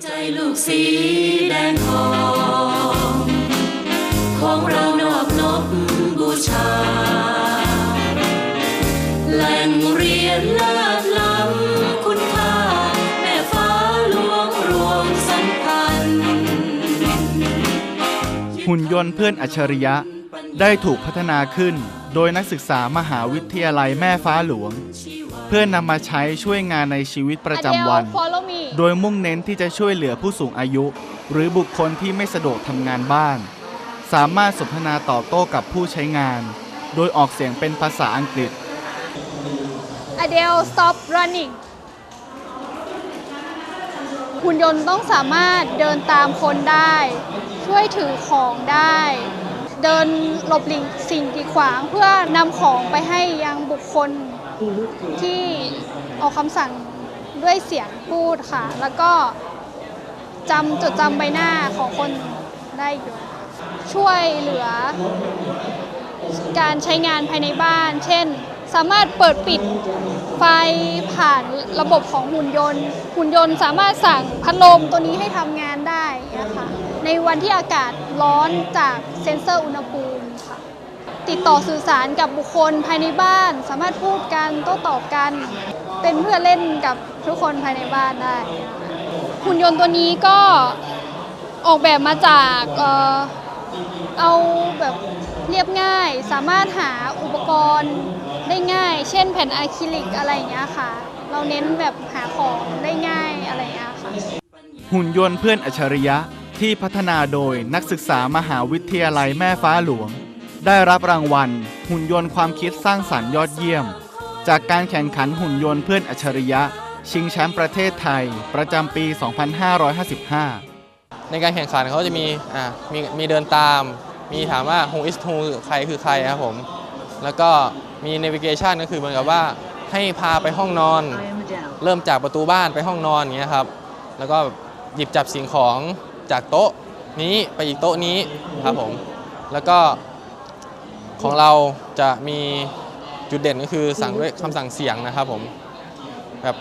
ใจลูกสีแดงทอง ของเรานอบนบบูชา แหล่งเรียนเลิศล้ำคุณค่า แม่ฟ้าหลวงรวมสัมพันธ์หุ่นยนต์เพื่อนอัจฉริยะได้ถูกพัฒนาขึ้น โดยนักศึกษามหาวิทยาลัยแม่ฟ้าหลวง เพื่อนำมาใช้ช่วยงานในชีวิตประจำวัน Adele, โดยมุ่งเน้นที่จะช่วยเหลือผู้สูงอายุ หรือบุคคลที่ไม่สะดวกทำงานบ้าน สามารถสนทนาตอบโต้กับผู้ใช้งาน โดยออกเสียงเป็นภาษาอังกฤษ Adele stop running หุ่นยนต์ต้องสามารถเดินตามคนได้ ช่วยถือของได้ เดินหลบหลีกสิ่งกีดขวางเพื่อนำของไปให้ยังบุคคลที่ออกคำสั่ง ด้วยเสียงพูดค่ะ แล้วก็จำจดจำใบหน้าของคนได้อยู่ช่วยเหลือ การใช้งานภายในบ้าน เช่น สามารถเปิดปิดไฟผ่านระบบของหุ่นยนต์ หุ่นยนต์สามารถสั่งพัดลมตัวนี้ให้ทำงานได้นะคะในวันที่อากาศร้อนจากเซ็นเซอร์อุณหภูมิค่ะ ติดต่อสื่อสารกับบุคคลภายในบ้าน สามารถพูดกันโต้ตอบกัน เป็นเพื่อเล่นกับทุกคนภายในบ้านได้หุ่นยนต์ตัวนี้ก็ออกแบบมาจากเอ่อเอาแบบเรียบง่าย สามารถหาอุปกรณ์ได้ง่าย เช่นแผ่นอะคริลิกอะไรอย่างเงี้ยค่ะ เราเน้นแบบหาของได้ง่ายอะไรอย่างเงี้ยค่ะ หุ่นยนต์เพื่อนอัจฉริยะที่พัฒนาโดยนักศึกษามหาวิทยาลัยแม่ฟ้าหลวง ได้รับรางวัล หุ่นยนต์ความคิดสร้างสรรค์ยอดเยี่ยม จากการแข่งขันหุ่นยนต์เพื่อนอัจฉริยะ ชิงแชมป์ประเทศไทย ประจำปี 2555 ในการแข่งขันเขาจะมีอ่ามีมีเดินตาม มีถามว่า who is who ใครคือใครครับผม แล้วก็มี navigation ก็คือเหมือนกับว่าให้พาไปห้องนอน เริ่มจากประตูบ้านไปห้องนอนอย่างเงี้ยครับ แล้วก็หยิบจับสิ่งของจากโต๊ะนี้ไปอีกโต๊ะนี้ครับผม แล้วก็ของเราจะมี จุดเด่นก็คือสั่งด้วยคำสั่งเสียงนะครับผมแบบ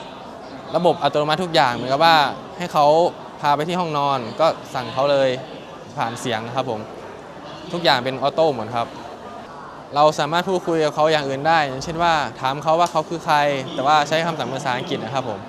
ระบบอัตโนมัติทุกอย่างเหมือนกับว่าให้เขาพาไปที่ห้องนอนก็สั่งเขาเลยผ่านเสียงนะครับผม ทุกอย่างเป็นออโต้หมดครับ เราสามารถพูดคุยกับเขาอย่างอื่นได้ เช่นว่าถามเขาว่าเขาคือใคร แต่ว่าใช้คำสั่งภาษาอังกฤษนะครับผม